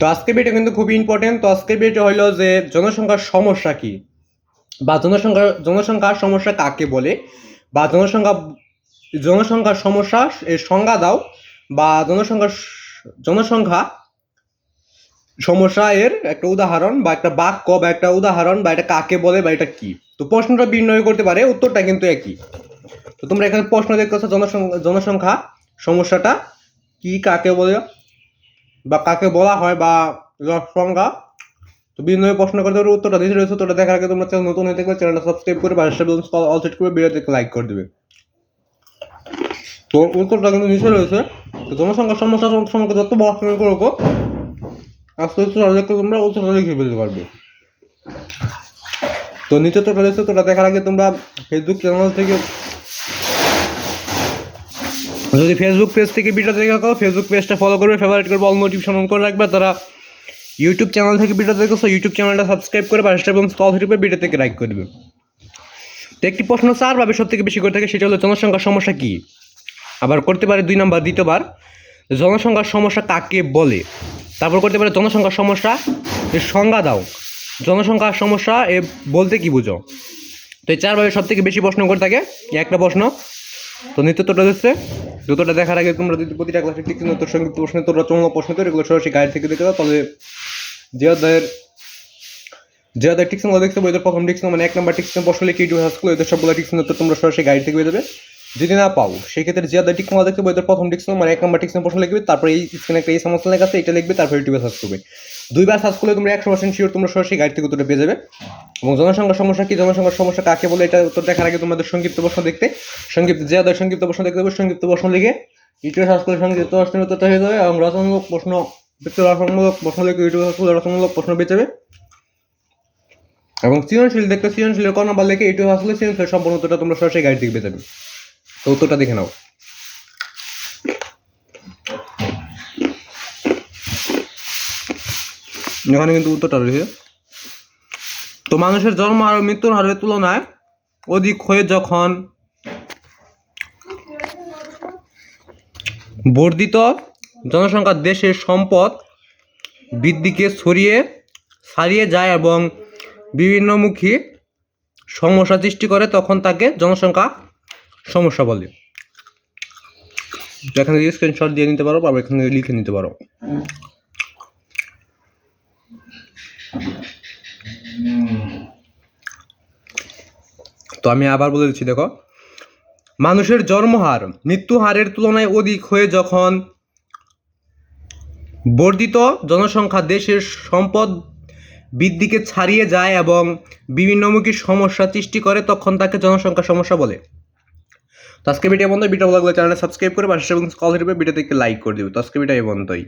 তো আজকে ভিডিও কিন্তু খুবই ইম্পর্টেন্ট তো আজকে ভিডিও হলো যে জনসংখ্যার সমস্যা কি? বা জনসংখ্যা জনসংখ্যার সমস্যা কাকে বলে? বা জনসংখ্যা, জনসংখ্যার সমস্যা এর সংজ্ঞা দাও। বা জনসংখ্যা জনসংখ্যা সমস্যা এর একটা উদাহরণ বা একটা বাক্য বা একটা উদাহরণ বা এটা কাকে বলে বা এটা কি? তো প্রশ্নটা বিনিময় করতে পারে, উত্তরটা কিন্তু একই। তো তোমরা এখানে প্রশ্ন দেখতেছো জনসংখ্যা জনসংখ্যা সমস্যাটা কি কাকে বলে? বা কাকে বলা হয় বা সংজ্ঞা, তো বিভিন্ন প্রশ্ন করতে উত্তরটা দিতে রয়েছে উত্তরটা দেখার আগে তোমরা চ্যানেল নতুন হয়ে থাকলে চ্যানেলটা সাবস্ক্রাইব করে পাশে অল সেট করে ভিডিও দেখে লাইক করে দেবে। তো উত্তরটা কিন্তু নিচে রয়েছে। তো জনসংখ্যার সমস্যা সম্পর্কে যত প্রশ্ন করব আস্তে আস্তে দেখলে তোমরা উত্তরটা লিখে ফেলতে পারবে। তো নিচে তো রয়েছে তোটা দেখার আগে তোমরা ফেসবুক চ্যানেল থেকে যদি ফেসবুক পেজ থেকে ভিডিও দেখে থাকো ফেসবুক পেজটা ফলো করবে ফেভারিট করবে অল নোটিফিকেশন অন করে রাখবে, তারা ইউটিউব চ্যানেল থেকে ভিডিও দেখেছ ইউটিউব চ্যানেলটা সাবস্ক্রাইব করে পাশে এবং স্কল হিসেবে ভিডিও থেকে লাইক করে দেবে। তো একটি প্রশ্ন চার ভাবে সব থেকে বেশি করে থাকে, সেটা হলো জনসংখ্যার সমস্যা কী? আবার করতে পারে দুই নাম্বার, দ্বিতীয়বার, জনসংখ্যার সমস্যা কাকে বলে? তারপর করতে পারে জনসংখ্যার সমস্যা এর সংজ্ঞা দাও। জনসংখ্যার সমস্যা, এ বলতে কি বুঝো? তো এই চারভাবে সব থেকে বেশি প্রশ্ন করে থাকে একটা প্রশ্ন? তো নিত্যতটা হচ্ছে যতটা দেখার আগে তোমরা যদি প্রতিটা ক্লাসে ঠিক উত্তর সংযুক্ত প্রশ্ন তোমরা চমক প্রশ্ন তো এগুলো সরাসরি গাইড থেকে দেখে দাও তাহলে যে অধ্যায়ের যে অধ্যায় টিকসন দেখতে বইদের প্রথম টিকসন মানে এক নম্বর টিকসন বসলে কি ডু হাস করে এদের সবগুলো টিকসন উত্তর তোমরা সরাসরি গাইড থেকে পেয়ে যাবে। যদি না পাও, সেক্ষেত্রে যে অধ্যায় টিকসন দেখতে বইদের প্রথম টিকসন মানে এক নম্বর টিকসন প্রশ্ন লিখবে, তারপরে এই স্ক্রিনে একটা এই সমস্যা লেখা আছে, এটা লিখবে, তারপর ইউটিউবে সার্চ করবে। দুইবার সার্চ করলে তোমরা একশো পার্সেন্ট শিওর তোমরা সরাসরি গাইড থেকে উত্তরটা পেয়ে যাবে। এবং জনসংখ্যার সমস্যা কি? জনসংখ্যার সমস্যা কাকে বলে? এটা উত্তর দেখার আগে তোমাদের সংক্ষিপ্ত প্রশ্ন দেখতে। সংক্ষিপ্ত যে আদায় সংক্ষিপ্ত প্রশ্ন দেখতে হবে সংক্ষিপ্ত প্রশ্ন লিখে ইউটিউবে সার্চ করে সংক্ষিপ্ত প্রশ্নের উত্তরটা হয়ে যাবে এবং রচনামূলক প্রশ্ন রচনামূলক প্রশ্ন লিখে ইউটিউবে সার্চ করলে রচনামূলক প্রশ্ন পেয়ে যাবে। এবং সৃজনশীল দেখতে সৃজনশীলের কোন নাম্বার লিখে ইউটিউবে সার্চ করলে সৃজনশীল সম্পূর্ণ উত্তরটা তোমরা সরাসরি গাইড থেকে পেয়ে যাবে। তো উত্তরটা দেখে নাও। এখানে কিন্তু উত্তরটা রয়েছে। তো মানুষের জন্ম আর মৃত্যুর হারের তুলনায় অধিক হয়ে যখন বর্ধিত জনসংখ্যা দেশের সম্পদ বৃদ্ধিকে ছড়িয়ে ছাড়িয়ে যায় এবং বিভিন্নমুখী সমস্যা সৃষ্টি করে, তখন তাকে জনসংখ্যা সমস্যা বলে। এখান থেকে স্ক্রিনশট দিয়ে নিতে পারো বা এখান থেকে লিখে নিতে পারো। তো আমি আবার বলে দিচ্ছি, দেখো। মানুষের জন্মহার মৃত্যু হারের তুলনায় অধিক হয়ে যখন বর্ধিত জনসংখ্যা দেশের সম্পদ বৃদ্ধিকে ছাড়িয়ে যায় এবং বিভিন্নমুখী সমস্যা সৃষ্টি করে, তখন তাকে জনসংখ্যা সমস্যা বলে। তো আজকে ভিডিও বন্ধ ভিডিও ভালো লাগলে চ্যানেলটা সাবস্ক্রাইব করে পাশে এবং কল হিসেবে ভিডিওতে লাইক করে দিব। তো আজকে ভিডিও বন্ধই